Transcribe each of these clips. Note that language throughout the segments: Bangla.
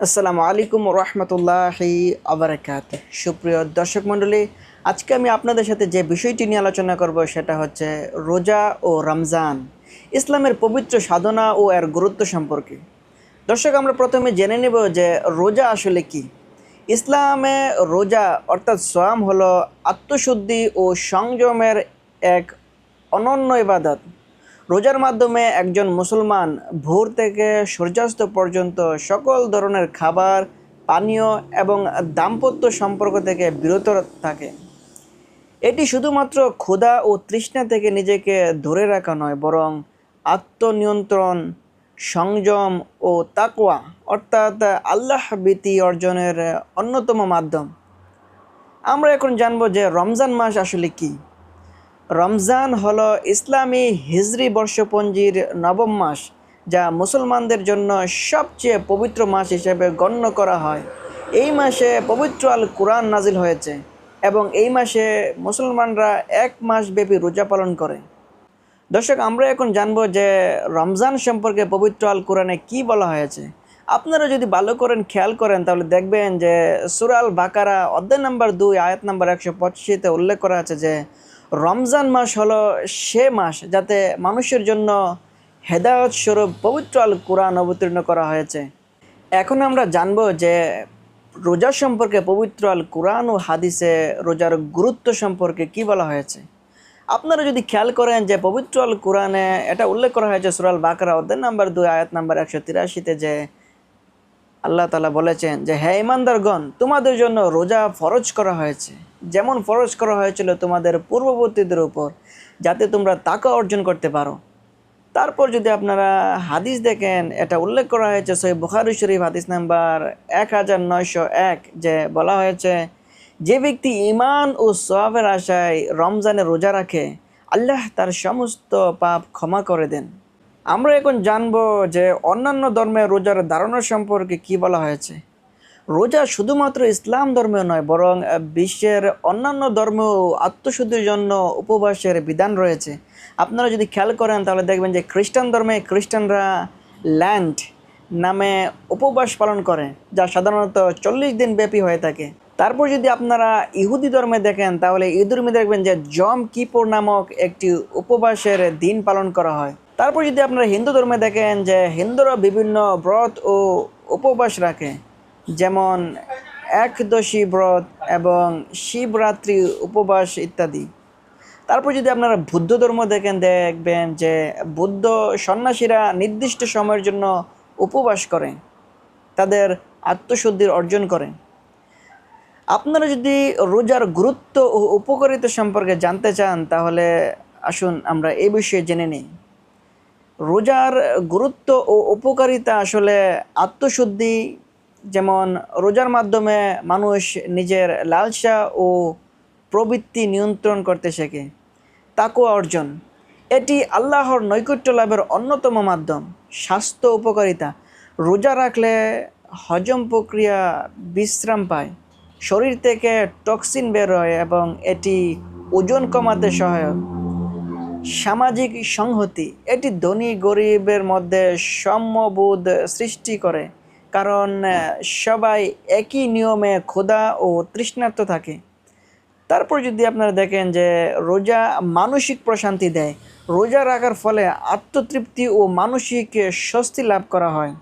আসসালামু আলাইকুম রহমতুল্লাহি আবরাকাত সুপ্রিয় দর্শক মণ্ডলী, আজকে আমি আপনাদের সাথে যে বিষয়টি নিয়ে আলোচনা করব সেটা হচ্ছে রোজা ও রমজান, ইসলামের পবিত্র সাধনা ও এর গুরুত্ব সম্পর্কে। দর্শক, আমরা প্রথমে জেনে নেব যে রোজা আসলে কি। ইসলামে রোজা অর্থাৎ সোয়াম হলো আত্মশুদ্ধি ও সংযমের এক অনন্য ইবাদত। রোজার মাধ্যমে একজন মুসলমান ভোর থেকে সূর্যাস্ত পর্যন্ত সকল ধরনের খাবার, পানীয় এবং দাম্পত্য সম্পর্ক থেকে বিরত থাকে। এটি শুধুমাত্র ক্ষুধা ও তৃষ্ণা থেকে নিজেকে ধরে রাখা নয়, বরং আত্মনিয়ন্ত্রণ, সংযম ও তাকোয়া অর্থাৎ আল্লাহ ভীতি অর্জনের অন্যতম মাধ্যম। আমরা এখন জানব যে রমজান মাস আসলে কী। রমজান হল ইসলামী হিজরি বর্ষপঞ্জির নবম মাস, যা মুসলমানদের জন্য সবচেয়ে পবিত্র মাস হিসেবে গণ্য করা হয়। এই মাসে পবিত্র আল কোরআন নাজিল হয়েছে এবং এই মাসে মুসলমানরা এক মাস ব্যাপী রোজা পালন করে। দর্শক, আমরা এখন জানব যে রমজান সম্পর্কে পবিত্র আল কোরআনে কি বলা হয়েছে। আপনারা যদি ভালো করেন, খেয়াল করেন, তাহলে দেখবেন যে সুরাল বাকারা অধ্যায় নাম্বার দুই, আয়াত নাম্বার একশো পঁচাশিতে উল্লেখ করা আছে যে রমজান মাস হলো সে মাস যাতে মানুষের জন্য হেদায়ত স্বরূপ পবিত্র আল কোরআন অবতীর্ণ করা হয়েছে। এখন আমরা জানব যে রোজা সম্পর্কে পবিত্র আল কোরআন ও হাদিসে রোজার গুরুত্ব সম্পর্কে কি বলা হয়েছে। আপনারা যদি খেয়াল করেন যে পবিত্র আল কোরআনে এটা উল্লেখ করা হয়েছে সুরাল বাকরা অধ্যায় নাম্বার দুই, আয়াত নাম্বার একশো তিরাশিতে যে আল্লাহ তালা বলেছেন যে হ্যাঁ ইমানদারগণ তোমাদের জন্য রোজা ফরজ করা হয়েছে। যেমন ফরজ করা হয়েছিল তোমাদের পূর্ববর্তীদের উপর, যাতে তোমরা তাকা অর্জন করতে পারো। তারপর যদি আপনারা হাদিস দেখেন, এটা উল্লেখ করা হয়েছে সই বুখারি শরীফ, হাদিস নাম্বার এক হাজার নয়শো এক, যে বলা হয়েছে, যে ব্যক্তি ইমান ও সবের আশায় রমজানে রোজা রাখে, আল্লাহ তার সমস্ত পাপ ক্ষমা করে দেন। আমরা এখন জানব যে অন্যান্য ধর্মের রোজার ধারণা সম্পর্কে কি বলা হয়েছে। রোজা শুধুমাত্র ইসলাম ধর্মেও নয়, বরং বিশ্বের অন্যান্য ধর্মেও আত্মশুদ্ধির জন্য উপবাসের বিধান রয়েছে। আপনারা যদি খেয়াল করেন, তাহলে দেখবেন যে খ্রিস্টান ধর্মে খ্রিস্টানরা ল্যান্ড নামে উপবাস পালন করে, যা সাধারণত চল্লিশ দিন ব্যাপী হয়ে থাকে। তারপর যদি আপনারা ইহুদি ধর্মে দেখেন, তাহলে ইহুদি দেখবেন যে জম কিপুর নামক একটি উপবাসের দিন পালন করা হয়। তারপর যদি আপনারা হিন্দু ধর্মে দেখেন যে হিন্দুরা বিভিন্ন ব্রত ও উপবাস রাখে, যেমন একদশী ব্রত এবং শিবরাত্রি উপবাস ইত্যাদি। তারপর যদি আপনারা বুদ্ধ ধর্ম দেখেন, দেখবেন যে বুদ্ধ সন্ন্যাসীরা নির্দিষ্ট সময়ের জন্য উপবাস করে, তাদের আত্মশুদ্ধির অর্জন করে। আপনারা যদি রোজার গুরুত্ব ও উপকারিতা সম্পর্কে জানতে চান, তাহলে আসুন আমরা এই বিষয়ে জেনে নিই। রোজার গুরুত্ব ও উপকারিতা আসলে আত্মশুদ্ধি, যেমন রোজার মাধ্যমে মানুষ নিজের লালসা ও প্রবৃত্তি নিয়ন্ত্রণ করতে শেখে। তাকুয়া অর্জন, এটি আল্লাহর নৈকট্য লাভের অন্যতম মাধ্যম। স্বাস্থ্য উপকারিতা, রোজা রাখলে হজম প্রক্রিয়া বিশ্রাম পায়, শরীর থেকে টক্সিন বের হয় এবং এটি ওজন কমাতে সহায়ক। সামাজিক সংহতি, এটি ধনী গরিবের মধ্যে সম্যবোধ সৃষ্টি করে, কারণ সবাই একই নিয়মে ক্ষুধা ও তৃষ্ণার্ত থাকে। তারপর যদি আপনারা দেখেন যে, রোজা মানসিক প্রশান্তি দেয়, রোজা রাখার ফলে আত্মতৃপ্তি ও মানসিক স্বস্তি লাভ করা হয়।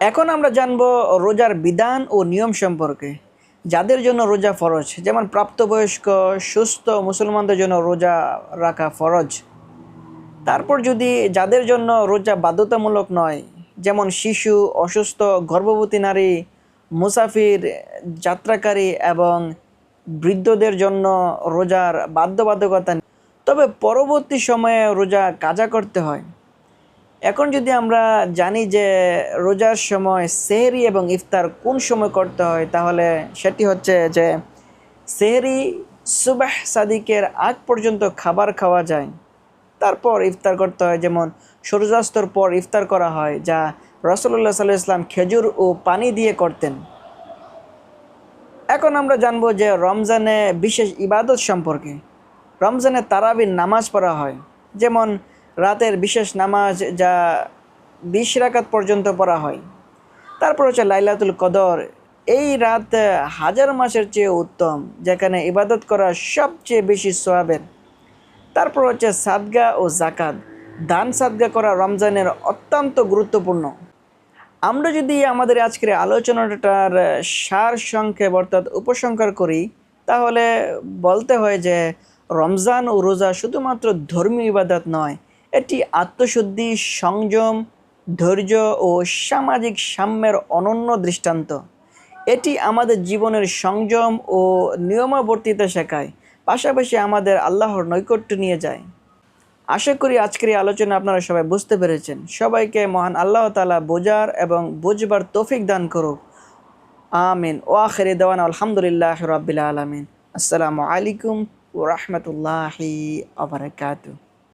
এখন আমরা জানব রোজার বিধান ও নিয়ম সম্পর্কে। যাদের জন্য রোজা ফরজ, যেমন প্রাপ্তবয়স্ক, সুস্থ মুসলমানদের জন্য রোজা রাখা ফরজ, তারপর যদি যাদের জন্য রোজা বাধ্যতামূলক নয়, যেমন শিশু, অসুস্থ, গর্ভবতী নারী, মুসাফির, যাত্রাকারী এবং বৃদ্ধদের জন্য রোজার বাধ্যবাধকতা। তবে পরবর্তী সময়ে রোজা কাজা করতে হয় এখন যদি আমরা জানি যে রোজার সময় সেহরি এবং ইফতার কোন সময় করতে হয়, তাহলে সেটি হচ্ছে যে সেহরি সুবাহ সাদিকের আগ পর্যন্ত খাবার খাওয়া যায়। তারপর ইফতার করতে হয়, যেমন সূর্যাস্তর পর ইফতার করা হয়, যা রসল্লা সাল্লাহ ইসলাম খেজুর ও পানি দিয়ে করতেন। এখন আমরা জানব যে রমজানে বিশেষ ইবাদত সম্পর্কে। রমজানে তারাবির নামাজ পড়া হয়, যেমন রাতের বিশেষ নামাজ যা বিশ রাকাত পর্যন্ত পড়া হয়। তারপর হচ্ছে লাইলাতুল কদর। এই রাত হাজার মাসের চেয়ে উত্তম, যেখানে ইবাদত করা সবচেয়ে বেশি সোয়াবের তারপর হচ্ছে সাদগা ও জাকাত দান সাদগা করা রমজানের অত্যন্ত গুরুত্বপূর্ণ। আমরা যদি আমাদের আজকের আলোচনাটার সার সংক্ষেপ অর্থাৎ উপসংহার করি, তাহলে বলতে হয় যে রমজান ও রোজা শুধুমাত্র ধর্মীয় ইবাদত নয় এটি আত্মশুদ্ধি, সংযম, ধৈর্য ও সামাজিক সাম্যের অনন্য দৃষ্টান্ত। এটি আমাদের জীবনের সংযম ও নিয়মাবর্তিতা শেখায়, পাশাপাশি আমাদের আল্লাহর নৈকট্য নিয়ে যায়। আশা করি আজকের এই আলোচনা আপনারা সবাই বুঝতে পেরেছেন। সবাইকে মহান আল্লাহ তালা বোঝার এবং বুঝবার তৌফিক দান করুক। আমিন। ও আখেরি দেওয়ান আলহামদুলিল্লাহ রবিল আলমিন। আসসালামু আলাইকুম ও আবরকাতু